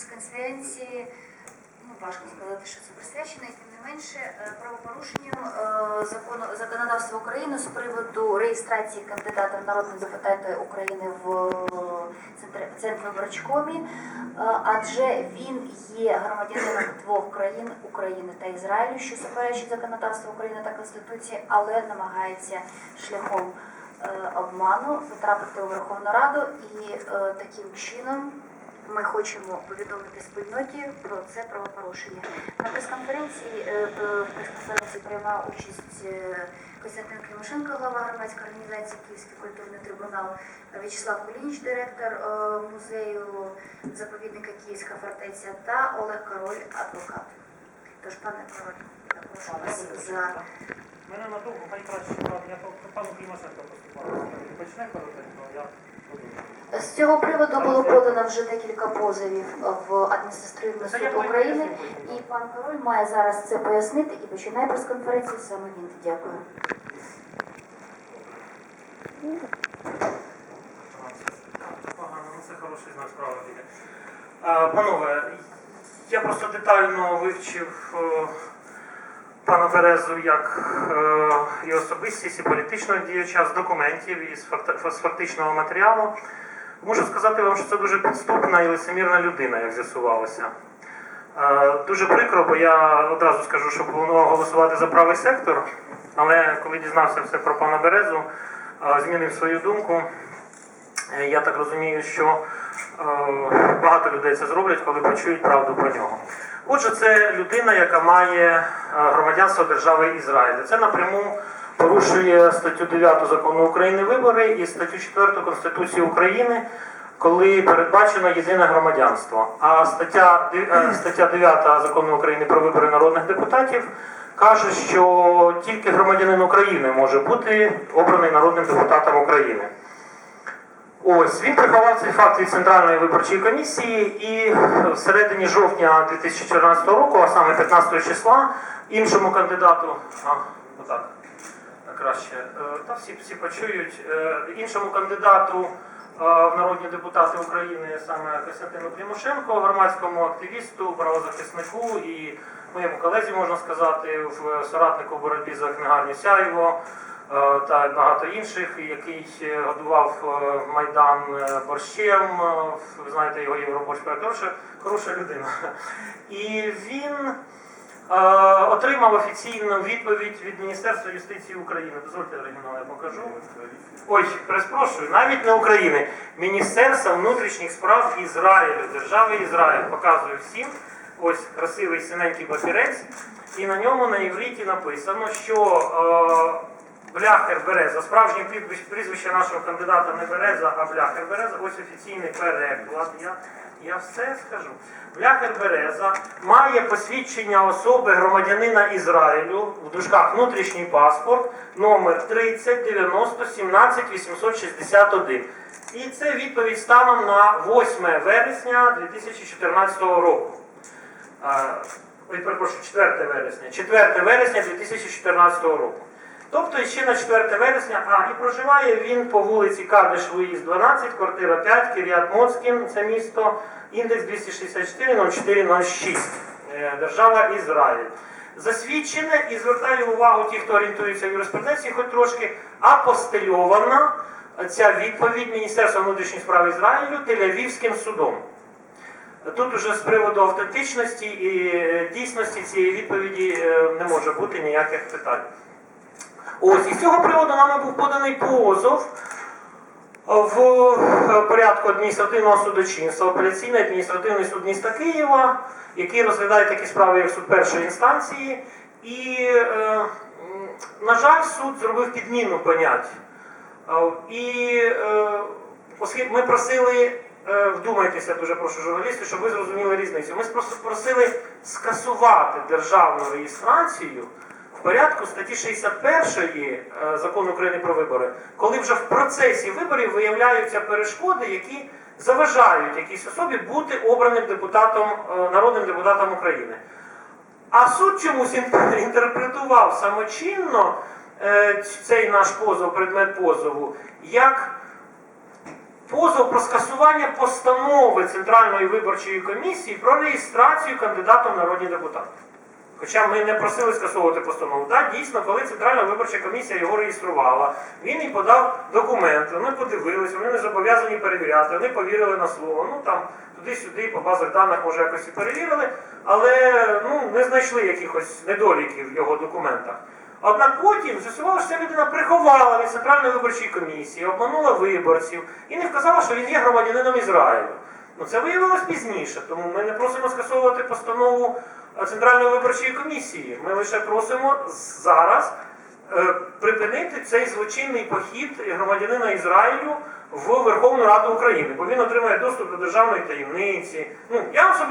прес-конференції, ну важко сказати, що це присвячено, і тим не менше е, правопорушенню е, закону законодавства України з приводу реєстрації кандидата в народні депутати України в центр- Центрвиборчкомі, е, адже він є громадянином двох країн України та Ізраїлю, що суперечить законодавству України та Конституції, але намагається шляхом е, обману потрапити у Верховну Раду і е, таким чином ми хочемо повідомити спільноті про це правопорушення. На прес-конференції е, в прес-конференції приймав участь е, Костянтин Климошенко, глава громадської організації Київський культурний трибунал, В'ячеслав Кулініч, директор е, музею заповідника Київська фортеця та Олег Король, адвокат. Тож, пане Король, я прошу вас за Мене надовго, хай краще я пану Клімашенко поступав. Почне коротенько, я. З цього приводу було подано вже декілька позовів в адміністративний суд України, і пан Король має зараз це пояснити і починає прес-конференцію саме він. Дякую. Погано, ну це хороший знак справи піде. Панове, я просто детально вивчив е, пана Березу як е, і особистість, і політичного діяча з документів і з факти- з фактичного матеріалу. Можу сказати вам, що це дуже підступна і лицемірна людина, як з'ясувалося. Е, Дуже прикро, бо я одразу скажу, що планував голосувати за правий сектор, але коли дізнався все про пана Березу, е, змінив свою думку. Е, Я так розумію, що е, багато людей це зроблять, коли почують правду про нього. Отже, це людина, яка має е, громадянство держави Ізраїль. Це напряму порушує статтю 9 закону України вибори і статтю 4 Конституції України, коли передбачено єдине громадянство. А стаття, е, стаття 9 закону України про вибори народних депутатів каже, що тільки громадянин України може бути обраний народним депутатом України. Ось він приховав цей факт від Центральної виборчої комісії, і в середині жовтня 2014 року, а саме 15 числа, іншому кандидату, а, отак, краще, е, та всі, всі почують, е, іншому кандидату е, в народні депутати України, саме Костянтину Клімошенко, громадському активісту, правозахиснику і моєму колезі, можна сказати, в соратнику в боротьбі за книгарню Сяєво та багато інших, який е, годував е, Майдан е, борщем. е, Ви знаєте його Євроборщ хороша, хороша людина. І він е, отримав офіційну відповідь від Міністерства юстиції України. Дозвольте оригінал, я покажу. Ой, перепрошую, навіть не України. Міністерства внутрішніх справ Ізраїлю, держави Ізраїль. Показую всім. Ось красивий синенький папірець. І на ньому на івриті написано, що е, Бляхер Береза, справжнє прізвище, нашого кандидата не Береза, а Бляхер Береза. Ось офіційний переклад. Я, я все скажу. Бляхер Береза має посвідчення особи громадянина Ізраїлю в дужках внутрішній паспорт номер 30 90 17 861. І це відповідь станом на 8 вересня 2014 року. Ой, перепрошую, 4 вересня. 4 вересня 2014 року. Тобто ще на 4 вересня, а і проживає він по вулиці Кадиш Луїз 12, квартира 5, Кіріат Моцкін, це місто, індекс 264 0406, е, держава Ізраїль. Засвідчене і звертаю увагу ті, хто орієнтується в юриспруденції, хоч трошки апостильована ця відповідь Міністерства внутрішніх справ Ізраїлю Тель-Авівським судом. Тут уже з приводу автентичності і е, дійсності цієї відповіді е, не може бути ніяких питань. Ось, і з цього приводу нами був поданий позов в е, порядку адміністративного судочинства, апеляційний адміністративний суд міста Києва, який розглядає такі справи, як суд першої інстанції. І, е, на жаль, суд зробив підміну понять. Е, І оскільки ми просили, вдумайтеся, дуже прошу журналістів, щоб ви зрозуміли різницю. Ми прос- просили скасувати державну реєстрацію порядку статті 61 е, закону України про вибори, коли вже в процесі виборів виявляються перешкоди, які заважають якійсь особі бути обраним депутатом, е, народним депутатом України. А суд чомусь інтерпретував самочинно е, цей наш позов, предмет позову, як позов про скасування постанови Центральної виборчої комісії про реєстрацію кандидатом в народні депутати. Хоча ми не просили скасовувати постанову. Так, дійсно, коли Центральна виборча комісія його реєструвала, він і подав документи, вони подивилися, вони не зобов'язані перевіряти, вони повірили на слово. Ну там туди-сюди по базах даних може якось і перевірили, але ну, не знайшли якихось недоліків в його документах. Однак потім з'ясувало, що ця людина приховала від Центральної виборчої комісії, обманула виборців і не вказала, що він є громадянином Ізраїлю. Ну це виявилось пізніше, тому ми не просимо скасовувати постанову е, Центральної виборчої комісії. Ми лише просимо зараз е, припинити цей злочинний похід громадянина Ізраїлю в Верховну Раду України, бо він отримає доступ до державної таємниці. Ну я особисто.